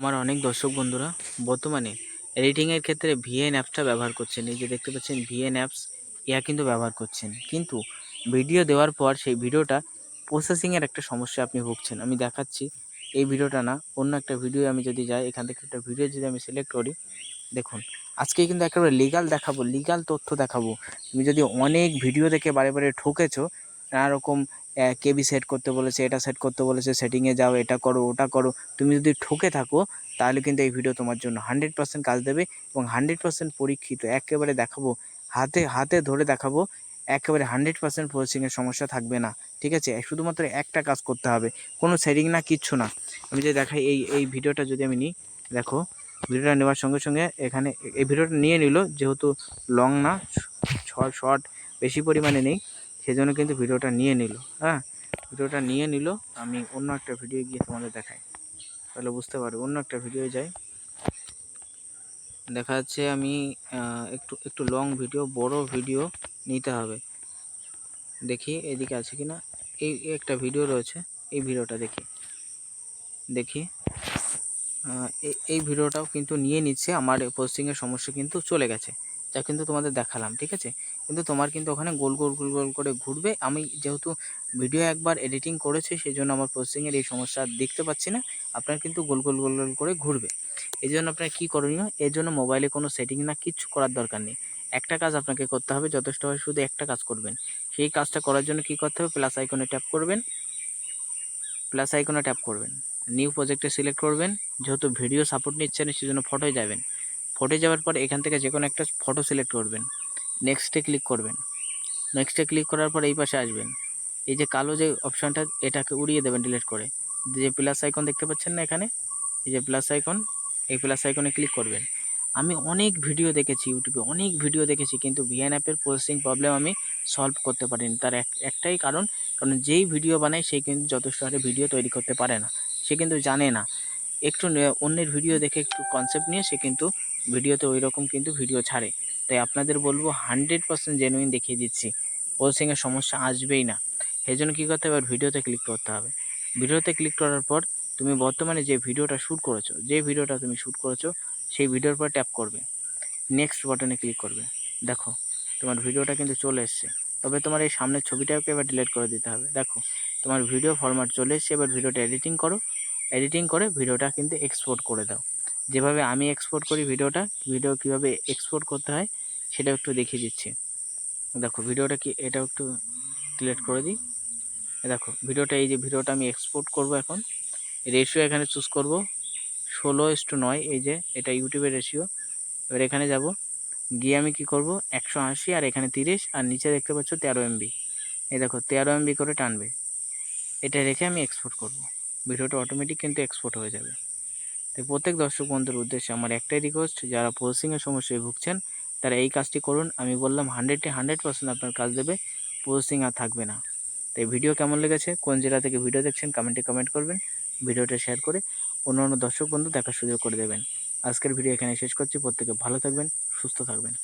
আমার অনেক দর্শক বন্ধুরা, বর্তমানে এডিটিংয়ের ক্ষেত্রে ভিএন অ্যাপসটা ব্যবহার করছেন। এই যে দেখতে পাচ্ছেন ভিএন অ্যাপস ইয়া কিন্তু ব্যবহার করছেন। কিন্তু ভিডিও দেওয়ার পর সেই ভিডিওটা প্রসেসিংয়ের একটা সমস্যা আপনি ভুগছেন। আমি দেখাচ্ছি, এই ভিডিওটা না, অন্য একটা ভিডিও আমি যদি যাই, এখান থেকে একটা ভিডিও যদি আমি সিলেক্ট করি, দেখুন, আজকে কিন্তু একেবারে লিগাল দেখাবো লিগাল তথ্য দেখাবো। তুমি যদি অনেক ভিডিও দেখে বারে বারে ঠকেছো নানা রকম কেবি সেট করতে বলেছে, এটা সেট করতে বলেছে সেটিংয়ে যাও, এটা করো, ওটা করো। তুমি যদি ঠকে থাকো, তাহলে কিন্তু এই ভিডিও তোমার জন্য হান্ড্রেড পার্সেন্ট কাজ দেবে এবং হান্ড্রেড পার্সেন্ট পরীক্ষিত। একেবারে দেখাবো, হাতে হাতে ধরে দেখাবো, একেবারে হান্ড্রেড পার্সেন্ট প্রসেসিংয়ের সমস্যা থাকবে না। ঠিক আছে? শুধুমাত্র একটা কাজ করতে হবে, কোনো সেটিং না, কিচ্ছু না। আমি যদি দেখাই, এই এই ভিডিওটা যদি আমি নিই, দেখো ভিডিওটা নেওয়ার সঙ্গে সঙ্গে এখানে, এই ভিডিওটা নিয়ে নিল, যেহেতু লং না শর্ট শর্ট বেশি পরিমাণে নেই। সেজন্য কিন্তু ভিডিওটা নিয়ে নিল হ্যাঁ? ভিডিওটা নিয়ে নিল, আমি অন্য একটা ভিডিও গিয়ে তোমাদের দেখাই। তাহলে বুঝতে পারবে, অন্য একটা ভিডিও যাই। দেখা যাচ্ছে আমি একটু একটু লং ভিডিও বড় ভিডিও নিতে হবে। দেখি এদিকে আছে কি না এই একটা ভিডিও রয়েছে, এই ভিডিওটা দেখি। দেখি এই ভিডিওটাও কিন্তু নিয়ে নিচ্ছে, আমার পোস্টিংয়ের সমস্যা কিন্তু চলে গেছে। যা কিন্তু তোমাদের দেখালাম, ঠিক আছে? কিন্তু তোমার কিন্তু ওখানে গোল গোল গোল গোল করে ঘুরবে। আমি যেহেতু ভিডিও একবার এডিটিং করেছি সেই জন্য আমার পোস্টিংয়ের এই সমস্যা দেখতে পাচ্ছি না। আপনার কিন্তু গোল গোল গোল গোল করে ঘুরবে। এই জন্য আপনার কী করণীয়? এর জন্য মোবাইলে কোনো সেটিং না, কিচ্ছু করার দরকার নেই। একটা কাজ আপনাকে করতে হবে, যথেষ্ট হয় শুধু একটা কাজ করবেন। সেই কাজটা করার জন্য কি করতে হবে? প্লাস আইকনে ট্যাপ করবেন। প্লাস আইকনে ট্যাপ করবেন। নিউ প্রজেক্টে সিলেক্ট করবেন। যেহেতু ভিডিও সাপোর্ট নিচ্ছেন, সেজন্য ফটোয় যাবেন। ফটো যাওয়ার পর এখান থেকে যে কোনো একটা ফটো সিলেক্ট করবেন। নেক্সটে ক্লিক করবেন। নেক্সটে ক্লিক করার পর এই পাশে আসবেন। এই যে কালো যে অপশানটা এটাকে উড়িয়ে দেবেন ডিলিট করে। যে প্লাস আইকন দেখতে পাচ্ছেন না এখানে? এই যে প্লাস আইকন এই প্লাস আইকনে ক্লিক করবেন। আমি অনেক ভিডিও দেখেছি ইউটিউবে অনেক ভিডিও দেখেছি, কিন্তু ভিএন অ্যাপের প্রসেসিং প্রবলেম আমি সলভ করতে পারিনি। তার একটাই কারণ কারণ যেই ভিডিও বানায়, সে কিন্তু যথেষ্ট হারে ভিডিও তৈরি করতে পারে না। সে কিন্তু জানে না। একটু অন্যের ভিডিও দেখে একটু কনসেপ্ট নিয়ে সে কিন্তু ভিডিওতে ওই রকম কিন্তু ভিডিও ছাড়ে। তাই আপনাদের বলব হান্ড্রেড পার্সেন্ট জেনুইন দেখিয়ে দিচ্ছি। প্রসেসিংয়ের সমস্যা আসবেই না। সেই জন্য কী করতে হবে? ভিডিওতে ক্লিক করতে হবে। ভিডিওতে ক্লিক করার পর তুমি বর্তমানে যে ভিডিওটা শ্যুট করেছ, যে ভিডিওটা তুমি শ্যুট করেছ, সেই ভিডিওর পর ট্যাপ করবে। নেক্সট বাটনে ক্লিক করবে। দেখো, তোমার ভিডিওটা কিন্তু চলে এসছে। তবে তোমার এই সামনের ছবিটাকে এবার ডিলিট করে দিতে হবে। দেখো, তোমার ভিডিও ফরম্যাট চলে এসছে। এবার ভিডিওটা এডিটিং করো। এডিটিং করে ভিডিওটা কিন্তু এক্সপোর্ট করে দাও। যেভাবে আমি এক্সপোর্ট করি ভিডিওটা ভিডিও কীভাবে এক্সপোর্ট করতে হয় সেটা একটু দেখিয়ে দিচ্ছি। দেখো, ভিডিওটা কি এটা একটু ক্লিয়ার করে দিই। দেখো, ভিডিওটা, এই যে ভিডিওটা আমি এক্সপোর্ট করব এখন রেশিও এখানে চুজ করব ষোলো এস টু নয়, এই যে এটা ইউটিউবের রেশিও এবার এখানে যাব, গিয়ে আমি কি করব, একশো আশি আর এখানে তিরিশ, আর নিচে দেখতে পাচ্ছ তেরো এমবি এই দেখো, তেরো এমবি করে টানবে। এটা রেখে আমি এক্সপোর্ট করব। ভিডিওটা অটোমেটিক কিন্তু এক্সপোর্ট হয়ে যাবে। তাই প্রত্যেক দর্শক বন্ধুর উদ্দেশ্যে আমার একটাই রিকোয়েস্ট যারা প্রসেসিংয়ের সমস্যায় ভুগছেন, তারা এই কাজটি করুন। আমি বললাম হান্ড্রেডে হান্ড্রেড পার্সেন্ট আপনার কাজ দেবে প্রসেসিং আর থাকবে না। তাই ভিডিও কেমন লেগেছে, কোন জেলা থেকে ভিডিও দেখছেন কমেন্টে কমেন্ট করবেন। ভিডিওটা শেয়ার করে অন্য অন্য দর্শক বন্ধু দেখার সুযোগ করে দেবেন। আজকের ভিডিও এখানে শেষ করছি। প্রত্যেকে ভালো থাকবেন, সুস্থ থাকবেন।